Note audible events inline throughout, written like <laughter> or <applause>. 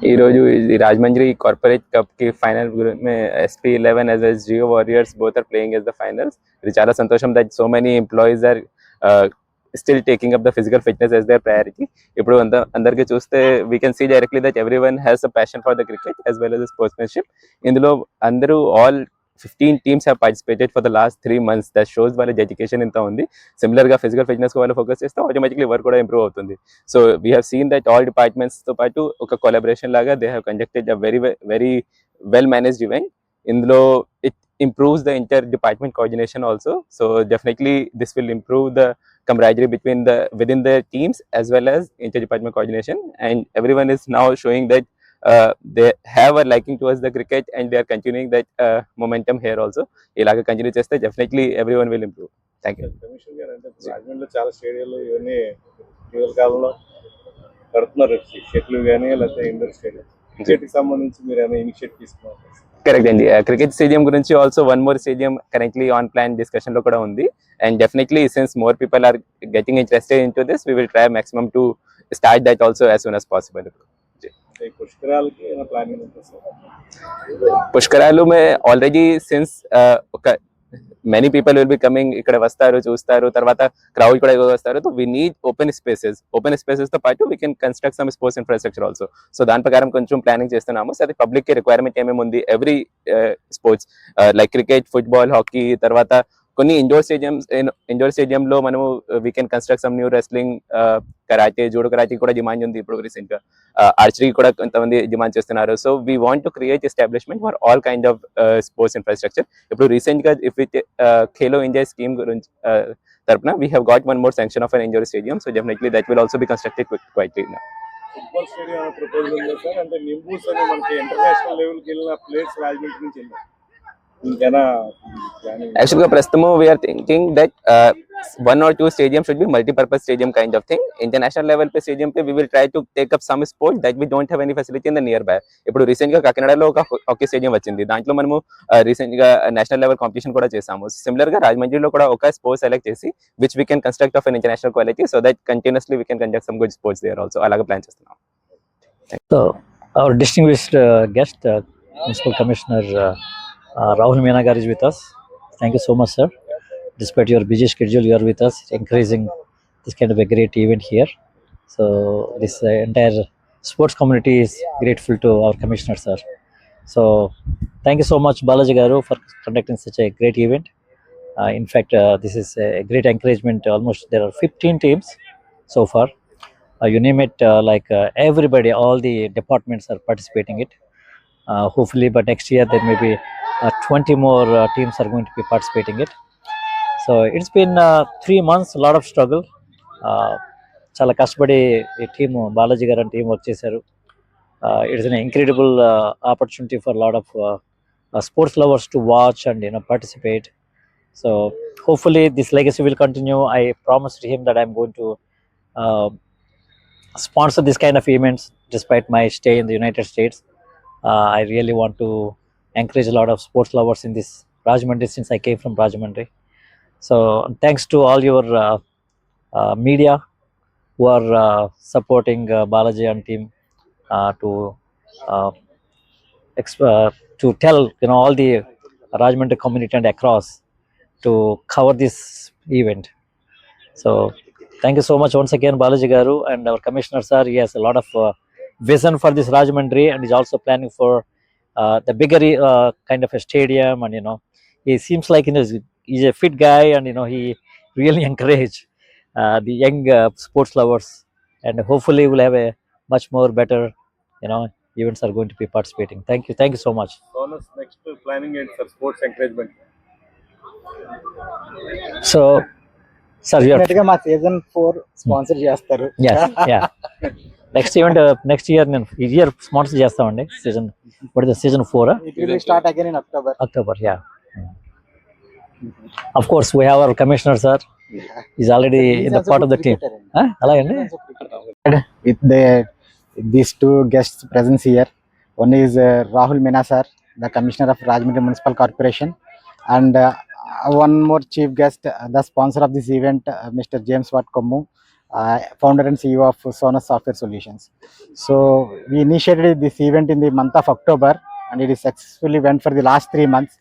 ఈ రోజు ఇది Rajahmundry corporate కప్కి final SP eleven as well Jio warriors both are playing as the finals ఇది చాలా సంతోషం that so many employees are still taking up the physical fitness as their priority ఇప్పుడు అంద అందరికీ చూస్తే we can see directly that every one has a passion for the cricket as well as sportsmanship ఇందులో అందరూ all fifteen teams have participated for the last three months that shows వాళ్ళ dedication ఎంత ఉంది. సిమిలర్గా ఫిజికల్ ఫిట్నెస్ వాళ్ళు focus చేస్తే automatically work కూడా improve అవుతుంది. So we have seen that all డిపార్ట్మెంట్స్తో పాటు ఒక కొలాబరేషన్ లాగా they have conducted a very very well managed event ఇందులో it improves the inter department coordination also so definitely this will improve the camaraderie between the within the teams as well as inter-department coordination. And everyone is now showing that uh, they have a liking towards the cricket and they are continuing that uh, momentum here also. ఇలాగ continue చేస్తే definitely every one will improve thank you రాజమండ్రిలో చాలా స్టేడియాలు ఇవన్నీ ఇటీవల కాలంలో కడుతున్నారు. షెట్లు కానీ లేకపోతే ఇండోర్ స్టేడియం. క్రికెట్కి సంబంధించి మీరు ఏమైనా తీసుకున్నారు? కరెక్ట్ అండి. క్రికెట్ స్టేడియం గురించి also one more stadium currently on plan డిస్కషన్లో కూడా ఉంది. And definitely since more people are getting interested in to this we will try maximum to start that also as soon as possible ఈ పుష్కరాలకి ఏమైనా planning ఉంటుంది sir పుష్కరాలు మే already since ఒక many people will be coming ఇక్కడ వస్తారు చూస్తారు తర్వాత క్రౌడ్ కూడా ఎక్కువ వస్తారు so we need open spaces open స్పేసెస్తో పాటు we can construct some sports infrastructure also so దాని ప్రకారం కొంచెం ప్లానింగ్ చేస్తున్నాము సో అది పబ్లిక్కి రిక్వైర్మెంట్ ఏమేమి ఉంది every sports like cricket football hockey తర్వాత కొన్ని ఇండోర్ స్టేడియమ్స్ ఇండోర్ స్టేడియంలో మనము we can construct some new wrestling karate judo karate కూడా డిమాండ్ ఉంది ఇప్పుడు రీసెంట్గా ఆర్చరీ కూడా కొంతమంది డిమాండ్ చేస్తున్నారు. So we want to create establishment for all kind of sports infrastructure ఇప్పుడు రీసెంట్గా if it Khelo India scheme గురించి uh, తరపున we have got one more sanction of an indoor stadium so definitely that will also be constructed quite football stadium అనే proposal ఉంది sir అంటే నింబూస్ అనే మనకి ఇంటర్నేషనల్ లెవెల్కి వెళ్ళిన ప్లేస్ రాజమండ్రి నుంచి వెళ్ళారు. ఇంకేనా ప్లానింగ్ యాక్చువల్గా ప్రస్తుతము we are thinking that one or two stadium should be multipurpose stadium kind of thing international level pay stadium pay we will try to take up some sport that we don't have any facility in the nearby ఇప్పుడు రీసెంట్గా కాకినాడలో ఒక hockey stadium వచ్చింది. దాంట్లో మనము రీసెంట్గా national level competition కూడా చేసాము సిమిలర్గా రాజమండ్రిలో కూడా ఒక స్పోర్ట్స్ సెలెక్ట్ చేసి which we can construct of an international quality so that continuously we can conduct some good sports there also అలాగే ప్లాన్ చేస్తున్నాం. Distinguished uh, guest, uh, Municipal Commissioner uh, Rahul Menagar is with us. Thank you so much, sir. Despite your busy schedule, you are with us, encouraging this kind of a great event here. So, this uh, entire sports community is grateful to our commissioner, sir. So, thank you so much, Balaji Garu, for conducting such a great event. Uh, in fact, uh, this is a great encouragement. Almost there are 15 teams so far. Uh, you name it, uh, like uh, everybody, all the departments are participating it Uh, hopefully, but next year there may be uh, 20 more uh, teams are going to be participating it. So it's been uh, three months, a lot of struggle. Uh, చాలా కష్టపడి ఈ team Balaji గారు team work చేశారు it's an incredible opportunity for lot of sports lovers to watch and you know participate so hopefully this legacy will continue I promise him that I'm going to sponsor this kind of events despite my stay in the United States. uh, I really want to encourage a lot of sports lovers in this Rajahmundry since I came from Rajahmundry. So thanks to all your uh, uh, media who are supporting uh, Balaji and team to to tell you know all the Rajahmundry community and across to cover this event. So thank you so much once again balaji garu and our commissioner sir he has a lot of uh, vision for this rajmandri and he's also planning for uh, the bigger uh, kind of a stadium and you know he seems like you know, he's, he's a fit guy and you know he really <laughs> encourage uh, the young uh, sports lovers and hopefully we'll have a much more better you know events are going to be participating thank you thank you so much bonus next planning ఏంటి sir sports encouragement so sir you're definite గా మా season four sponsor చేస్తారు yes yeah <laughs> next event next year నేను ఈ year sponsor చేస్తామండి season huh? It will start again in October yeah. Of course, we have our commissioner, sir. He's already in the part of the team. Huh? అలాగండి with the these two guest presence here one is Rahul Meena sir the commissioner of Rajahmundry municipal corporation and one more chief guest the sponsor of this event mister James Watt Kommu founder and CEO of Sonos Software Solutions. So we initiated this event in the month of October, and it is successfully went for the last three months.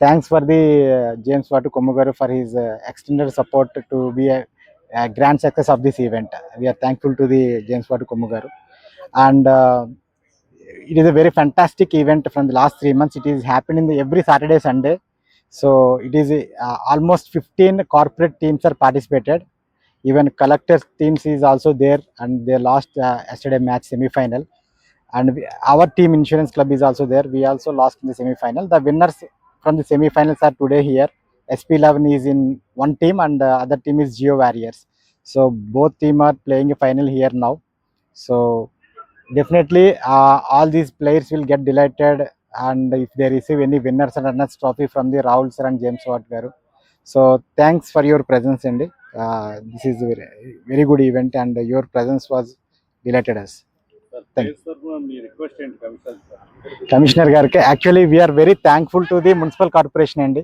Thanks for the uh, James Vatu Komugaru for his uh, extended support to be a, a grand success of this event. We are thankful to the James Vatu Komugaru, and uh, it is a very fantastic event from the last three months. It is happening every Saturday, Sunday. So it is uh, almost 15 corporate teams are participated. Even collectors teams is also there, and they lost uh, yesterday match semi-final. And we, our team insurance club is also there. We also lost in the semi-final. The winners from the semi-finals are today here. SP11 is in one team, and the other team is Geo Warriors. So both team are playing a final here now. So definitely uh, all these players will get delighted and if they receive any winners and runners trophy from the Rahul sir and James Watt garu. So thanks for your presence Andy. This is a very, very good event and your presence was delighted us. Sir Thank place తరఫున మీ request ఏంటి commission sir commissioner గారికి actually we are very thankful to the municipal corporation అండి.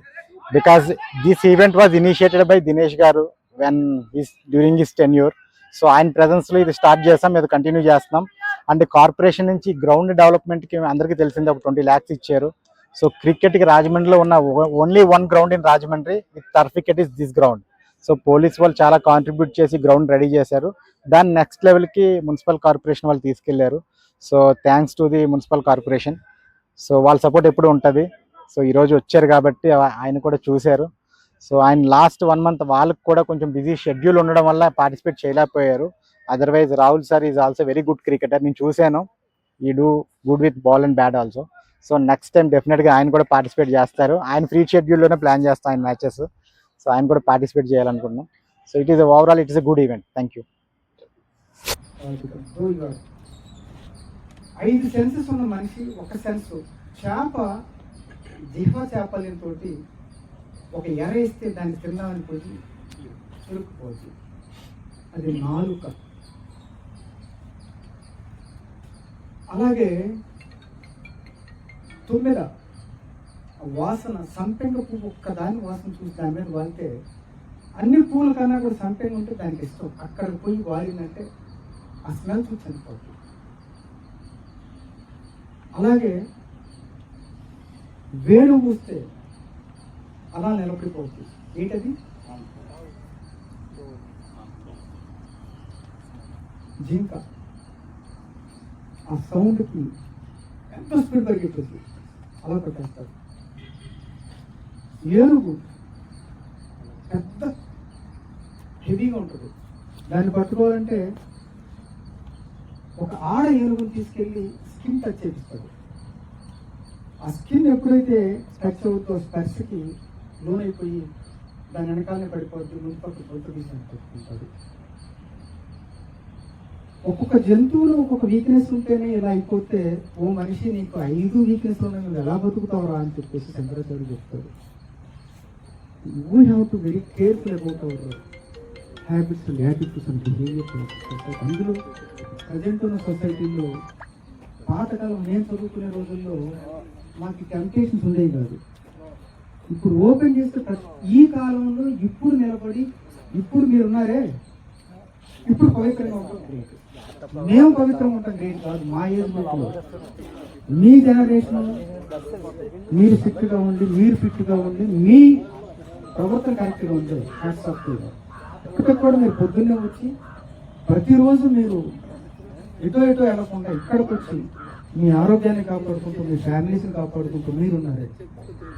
Because this event was initiated by Dinesh garu when his during his tenure so ఆయన presence లో ఇది start చేస్తాం ఇది కంటిన్యూ చేస్తున్నాం అండ్ కార్పొరేషన్ నుంచి ground డెవలప్మెంట్కి అందరికీ తెలిసింది ఒక ట్వంటీ ల్యాక్స్ ఇచ్చారు. సో క్రికెట్కి రాజమండ్రిలో ఉన్న only one ground in Rajahmundry with certificate is this ground so police వాళ్ళు చాలా కాంట్రిబ్యూట్ చేసి గ్రౌండ్ రెడీ చేశారు. దాన్ని నెక్స్ట్ లెవెల్కి మున్సిపల్ కార్పొరేషన్ వాళ్ళు తీసుకెళ్ళారు. So thanks to the municipal corporation so వాళ్ళ సపోర్ట్ ఎప్పుడు ఉంటుంది? సో ఈరోజు వచ్చారు కాబట్టి ఆయన కూడా చూశారు. సో ఆయన లాస్ట్ వన్ మంత్ వాళ్ళకి కూడా కొంచెం బిజీ షెడ్యూల్ ఉండడం వల్ల పార్టిసిపేట్ చేయలేకపోయారు. Otherwise Rahul sir is also very good cricketer నేను చూశాను. He do good with ball and bat also so next time డెఫినెట్గా ఆయన కూడా పార్టిసిపేట్ చేస్తారు. ఆయన ఫ్రీ షెడ్యూల్లోనే ప్లాన్ చేస్తాం ఆయన మ్యాచెస్ సో ఆయన కూడా పార్టిసిపేట్ చేయాలనుకుంటున్నాం. So it is overall it is a good event. Thank you ఐదు సెన్సెస్ ఉన్న మనిషి ఒక సెన్స్. చేప జిహ్వ చేపలతో ఒక ఎర ఇస్తే దాన్ని తిందామని పోయి చురుక్కుపోతుంది అది నాలుక. అలాగే తుమ్మెద. వాసన సంపెంగ పువ్వు ఒక్కదాని వాసన చూసి దాని మీద వాలితే అన్ని పూల కన్నా కూడా సంపెంగ ఉంటే దానికి ఇష్టం. అక్కడ పోయి వాడినంటే ఆ స్మెల్ చూసి చనిపోతుంది. అలాగే వేణు పూస్తే అలా నిలబడిపోతుంది. ఏంటది? జింక. ఆ సౌండ్కి ఎంత స్పీడ్ తగ్గిపోతుంది అలా పెట్టేస్తారు ఏనుగు. పెద్ద హెవీగా ఉంటుంది. దాన్ని పట్టుకోవాలంటే ఒక ఆడ ఏనుగుని తీసుకెళ్ళి స్కిన్ టచ్ చేపిస్తాడు. ఆ స్కిన్ ఎప్పుడైతే టచ్ అవుతుందో స్పర్శకి లోనైపోయి దాని వెనకాలనే పడిపోద్ది ముందు పక్క గొంతు పెట్టుకుంటాడు. ఒక్కొక్క జంతువులో ఒక్కొక్క వీక్నెస్ ఉంటేనే ఇలా అయిపోతే ఓ మనిషి నీకు ఐదు వీక్నెస్ ఉన్నాయి నువ్వు ఎలా బతుకుతావురా? అని చెప్పేసి శంకరాచార్య చెప్తాడు. We have to very careful about our habits and attitudes and behaviours అందులో ప్రజెంట్ ఉన్న సొసైటీలో పాతకాలం నేను చదువుకునే రోజుల్లో మాకు టెంప్టేషన్స్ ఉండేవి కాదు. ఇప్పుడు ఓపెన్ చేస్తే ప్రతి- ఈ కాలంలో ఇప్పుడు నిలబడి ఇప్పుడు మీరు ఉన్నారే. ఇప్పుడు పవిత్రంగా ఉంటాం గ్రేట్ మేము పవిత్రంగా ఉంటాం గ్రేట్ కాదు. మా ఏజ్ గ్రూప్లో మీ జనరేషన్ మీరు ఫిట్గా ఉండి మీరు ఫిట్గా ఉండి మీ ప్రభుత్వం కరెక్ట్గా ఉంది హ్యాట్స్ ఆఫ్ ఇప్పటికి కూడా మీరు పొద్దున్నే వచ్చి ప్రతిరోజు మీరు ఎటో ఎటో వెళ్ళకుండా ఇక్కడికి వచ్చి మీ ఆరోగ్యాన్ని కాపాడుకుంటూ మీ ఫ్యామిలీస్ని కాపాడుకుంటూ మీరున్నారే.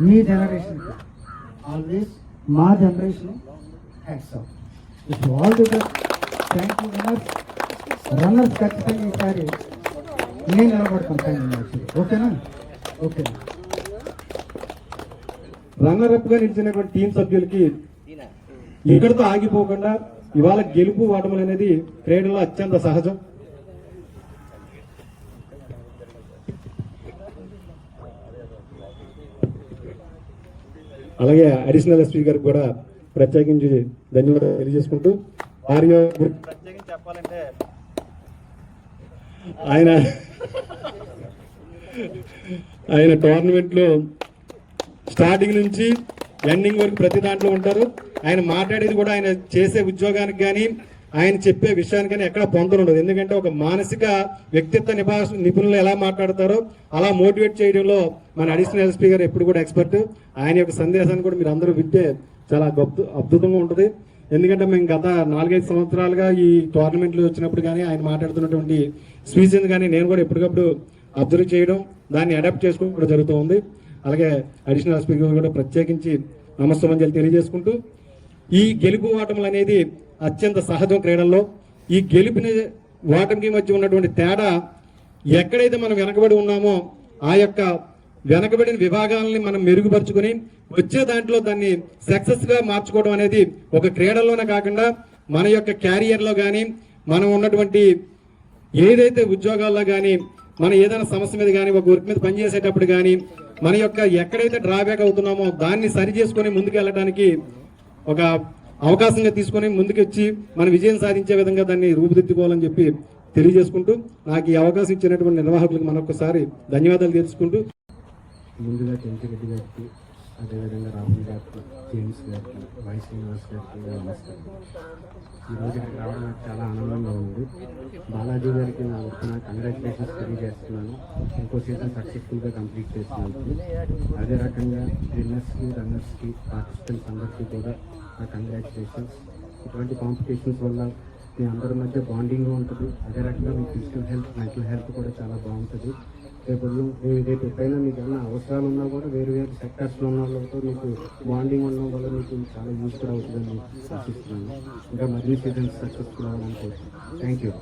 మీ జనరేషన్ ఆల్వేస్ మా generation hats off. It's all the best thank you runners runners ఖచ్చితంగా ఈసారి నేను నిలబడతాను ఓకేనా ఓకేనా రన్నర్ అప్గా నిలిచినటువంటి టీం సభ్యులకి ఇక్కడితో ఆగిపోకుండా ఇవాళ గెలుపు ఓటములు అనేది క్రీడలో అత్యంత సహజం. అలాగే అడిషనల్ ఎస్పీ గారికి కూడా ప్రత్యేకించి ధన్యవాదాలు తెలియజేసుకుంటూ ఆర్యో చెప్పాలంటే ఆయన ఆయన టోర్నమెంట్లో స్టార్టింగ్ నుంచి ఎండింగ్ వరకు ప్రతి దాంట్లో ఉంటారు. ఆయన మాట్లాడేది కూడా ఆయన చేసే ఉద్యోగానికి కానీ ఆయన చెప్పే విషయానికని ఎక్కడ పొంతన ఉండదు. ఎందుకంటే ఒక మానసిక వ్యక్తిత్వ నిభాష నిపుణులు ఎలా మాట్లాడతారో అలా మోటివేట్ చేయడంలో మన అడిషనల్ ఎస్పీ గారు ఎప్పుడు కూడా ఎక్స్పర్ట్. ఆయన యొక్క సందేశాన్ని కూడా మీరు అందరూ వింటే చాలా గొప్ప అద్భుతంగా ఉంటుంది. ఎందుకంటే మేము గత నాలుగైదు సంవత్సరాలుగా ఈ టోర్నమెంట్లు వచ్చినప్పుడు కానీ ఆయన మాట్లాడుతున్నటువంటి స్పీచ్ని కానీ నేను కూడా ఎప్పటికప్పుడు అబ్జర్వ్ చేయడం దాన్ని అడాప్ట్ చేసుకోవడం జరుగుతూ ఉంది. అలాగే అడిషనల్ స్పీకర్ కూడా ప్రత్యేకించి నమస్తమంజలు తెలియజేసుకుంటూ ఈ గెలుపు ఓటములు అనేది అత్యంత సహజం క్రీడల్లో. ఈ గెలుపుని ఓటమికి మధ్య ఉన్నటువంటి తేడా ఎక్కడైతే మనం వెనకబడి ఉన్నామో ఆ యొక్క వెనకబడిన విభాగాలని మనం మెరుగుపరుచుకొని వచ్చే దాంట్లో దాన్ని సక్సెస్గా మార్చుకోవడం అనేది ఒక క్రీడల్లోనే కాకుండా మన యొక్క క్యారియర్లో కానీ మనం ఉన్నటువంటి ఏదైతే ఉద్యోగాల్లో కానీ మన ఏదైనా సమస్య మీద కానీ ఒక వర్క్ మీద పనిచేసేటప్పుడు కానీ మన యొక్క ఎక్కడైతే డ్రాబ్యాక్ అవుతున్నామో దాన్ని సరి చేసుకొని ముందుకు వెళ్ళడానికి ఒక అవకాశంగా తీసుకొని ముందుకు వచ్చి మన విజయం సాధించే విధంగా దాన్ని రూపుదిద్దుకోవాలని చెప్పి తెలియజేసుకుంటూ నాకు ఈ అవకాశం ఇచ్చినటువంటి నిర్వాహకులకు మరొకసారి ధన్యవాదాలు తెలుసుకుంటూ ముందుగా గారికి అదేవిధంగా రాహుల్ గారికి జేమ్స్ గారికి వై శ్రీనివాస్ గారికి నమస్కారం. ఈరోజు ఇక్కడ రావడం నాకు చాలా ఆనందంగా ఉంది. బాలాజీ గారికి నా వచ్చిన కంగ్రాచులేషన్స్ తెలియజేస్తున్నాను. ఇంకో సీజన్ సక్సెస్ఫుల్గా కంప్లీట్ చేసినందుకు. అదే రకంగా విన్నర్స్కి రన్నర్స్కి పార్టిసిపెంట్స్ అందరికీ కూడా నా కంగ్రాచులేషన్స్ ఇటువంటి కాంపిటీషన్స్ వల్ల మీ అందరి మధ్య బాండింగ్ ఉంటుంది. అదే రకంగా మీ ఫిజికల్ హెల్త్ మెంటల్ హెల్త్ కూడా చాలా బాగుంటుంది. రేపు రేపు ఎప్పుడైనా మీకు ఏమైనా అవసరాలు ఉన్నా కూడా వేరు వేరు సెక్టర్స్లో ఉన్న వాళ్ళతో మీకు బాండింగ్ ఉండడం వల్ల మీకు చాలా యూస్ఫుల్ అవుతుందని ఆశిస్తున్నాను. ఇంకా మరిన్ని సీజన్స్ సక్సెస్ఫుల్ అవ్వాలని కోరుతున్నాను థ్యాంక్ యూ